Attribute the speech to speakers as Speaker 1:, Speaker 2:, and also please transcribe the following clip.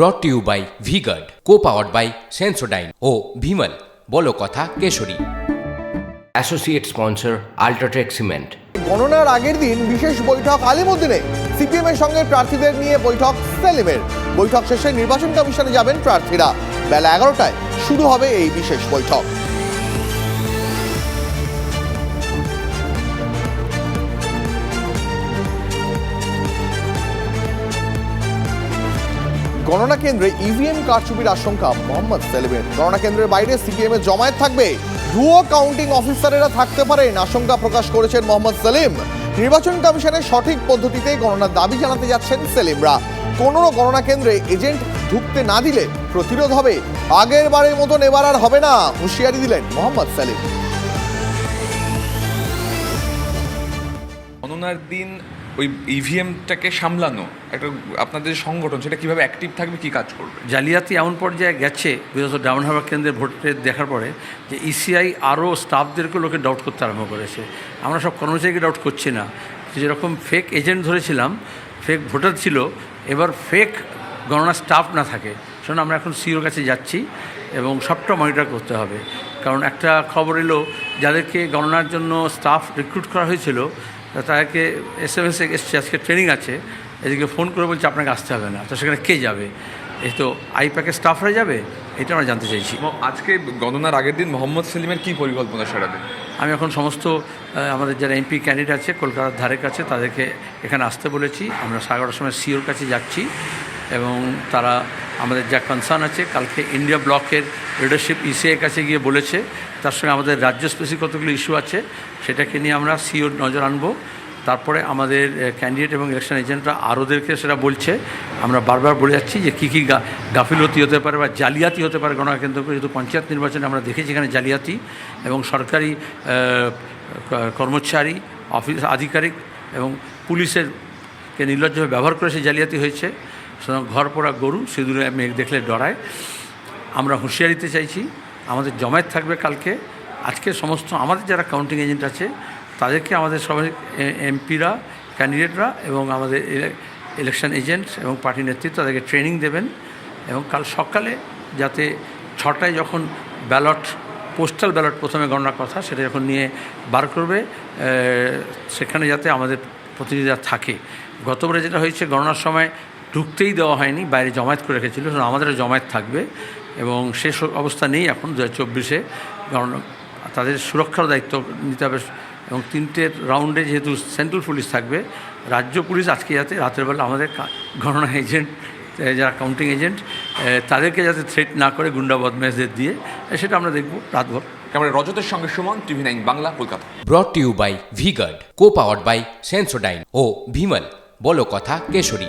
Speaker 1: Brought to you by V Guard co powered by Sensodyne ও ভিমল বলো কথা কেশরী। Associate sponsor UltraTech cement
Speaker 2: গণনার আগের দিন বিশেষ বৈঠক আলিমুদ্দিনে। সিপিএম এর সঙ্গে প্রার্থীদের নিয়ে বৈঠক সেলিমের। বৈঠক শেষে নির্বাচন কমিশনে যাবেন প্রার্থীরা। বেলা এগারোটায় শুরু হবে এই বিশেষ বৈঠক। গণনা কেন্দ্রে ইভিএম কারচুপির আশঙ্কা, মোহাম্মদ সেলিমের। গণনা কেন্দ্রের বাইরে সিপিএম এর জমায়েত থাকবে। ভুয়ো কাউন্টিং অফিসারেরা থাকতে পারেন, আশঙ্কা প্রকাশ করেছেন মোহাম্মদ সেলিম। নির্বাচন কমিশনের সঠিক পদ্ধতিতে গণনার দাবি জানাতে যাচ্ছেন সেলিমরা। কোনো গণনা কেন্দ্রে এজেন্ট ঢুকতে না দিলে প্রতিরোধ হবে। আগের বারের মতন এবার আর হবে না, হুঁশিয়ারি দিলেন মোহাম্মদ সেলিম।
Speaker 3: গণনার দিন ওই ইভিএমটাকে সামলানো, একটা আপনাদের সংগঠন, সেটা কীভাবে অ্যাক্টিভ থাকবে, কী কাজ করবে?
Speaker 4: জালিয়াতি এমন পর্যায়ে গেছে, বিশেষত ডাউন হারবার কেন্দ্রের ভোটের দেখার পরে, যে E ইসিআই আরও স্টাফদেরকে লোকে ডাউট করতে আরম্ভ করেছে। আমরা সব কর্মচারীকে ডাউট করছি না। যেরকম ফেক এজেন্ট ধরেছিলাম ফেক ভোটার ছিল, এবার ফেক গণনা স্টাফ না থাকে। সেজন্য আমরা এখন সিওর কাছে যাচ্ছি এবং সবটা মনিটর করতে হবে। কারণ একটা খবর এলো, যাদেরকে গণনার জন্য স্টাফ রিক্রুট করা হয়েছিল তাদেরকে এস এম এস এসছে আজকে ট্রেনিং আছে। এদিকে ফোন করে বলছে আপনাকে আসতে হবে না। তো সেখানে কে যাবে? এই তো আইপ্যাকের স্টাফরা যাবে? এটা আমরা জানতে চাইছি।
Speaker 3: আজকে গণনার আগের দিন মোহাম্মদ সেলিমের কী পরিকল্পনা সারাবে
Speaker 4: আমি এখন সমস্ত আমাদের যারা এমপি ক্যান্ডিডেট আছে কলকাতার ধারে কাছে তাদেরকে এখানে আসতে বলেছি। আমরা সাড়ে এগারোটার সময় সিওর কাছে যাচ্ছি এবং তারা আমাদের যা কনসার্ন আছে, কালকে ইন্ডিয়া ব্লকের লিডারশিপ ইসিআইয়ের কাছে গিয়ে বলেছে, তার সঙ্গে আমাদের রাজ্য স্পেসিফিক কতগুলো ইস্যু আছে, সেটাকে নিয়ে আমরা সিওর নজর আনব। তারপরে আমাদের ক্যান্ডিডেট এবং ইলেকশন এজেন্টরা আরোদেরকে সেটা বলছে। আমরা বারবার বলে যাচ্ছি যে কী কী গাফিলতি হতে পারে বা জালিয়াতি হতে পারে গণনা কেন্দ্র যেহেতু পঞ্চায়েত নির্বাচনে আমরা দেখেছি এখানে জালিয়াতি এবং সরকারি কর্মচারী, অফিস আধিকারিক এবং পুলিশের কে নির্লজ্জভাবে ব্যবহার করে সেই জালিয়াতি হয়েছে। সুতরাং ঘর পড়া গরু, সিঁদুরে মেঘ দেখলে ডরায়। আমরা হুঁশিয়ারি দিতে চাইছি, আমাদের জমায়েত থাকবে কালকে। আজকে সমস্ত আমাদের যারা কাউন্টিং এজেন্ট আছে, তাদেরকে আমাদের সবাই এমপিরা ক্যান্ডিডেটরা এবং আমাদের ইলেকশন এজেন্ট এবং পার্টি নেতৃত্ব তাদেরকে ট্রেনিং দেবেন এবং কাল সকালে যাতে ছটায় যখন ব্যালট পোস্টাল ব্যালট প্রথমে গণনার কথা, সেটা যখন নিয়ে বার করবে সেখানে যাতে আমাদের প্রতিনিধিরা থাকে। গতবারে যেটা হয়েছে, গণনার সময় ঢুকতেই দেওয়া হয়নি বাইরে জমায়েত করে রেখেছিল আমাদেরও জমায়েত থাকবে এবং শেষ অবস্থা নেই এখন দু হাজার চব্বিশে। কারণ তাদের সুরক্ষার দায়িত্ব নিতে হবে এবং তিনটে রাউন্ডে যেহেতু সেন্ট্রাল পুলিশ থাকবে রাজ্য পুলিশ আজকে যাতে রাতের বেলা আমাদের গণনা এজেন্ট যারা কাউন্টিং এজেন্ট তাদেরকে যাতে থ্রেট না করে গুন্ডা বদমেশদের দিয়ে সেটা আমরা দেখব রাতভর।
Speaker 3: ক্যামেরা রজতের সঙ্গে Suman TV nine Bangla Kolkata.
Speaker 1: Brought to you by V Guard co powered by Sensodyne ও ভিমল বলো কথা কেশরী।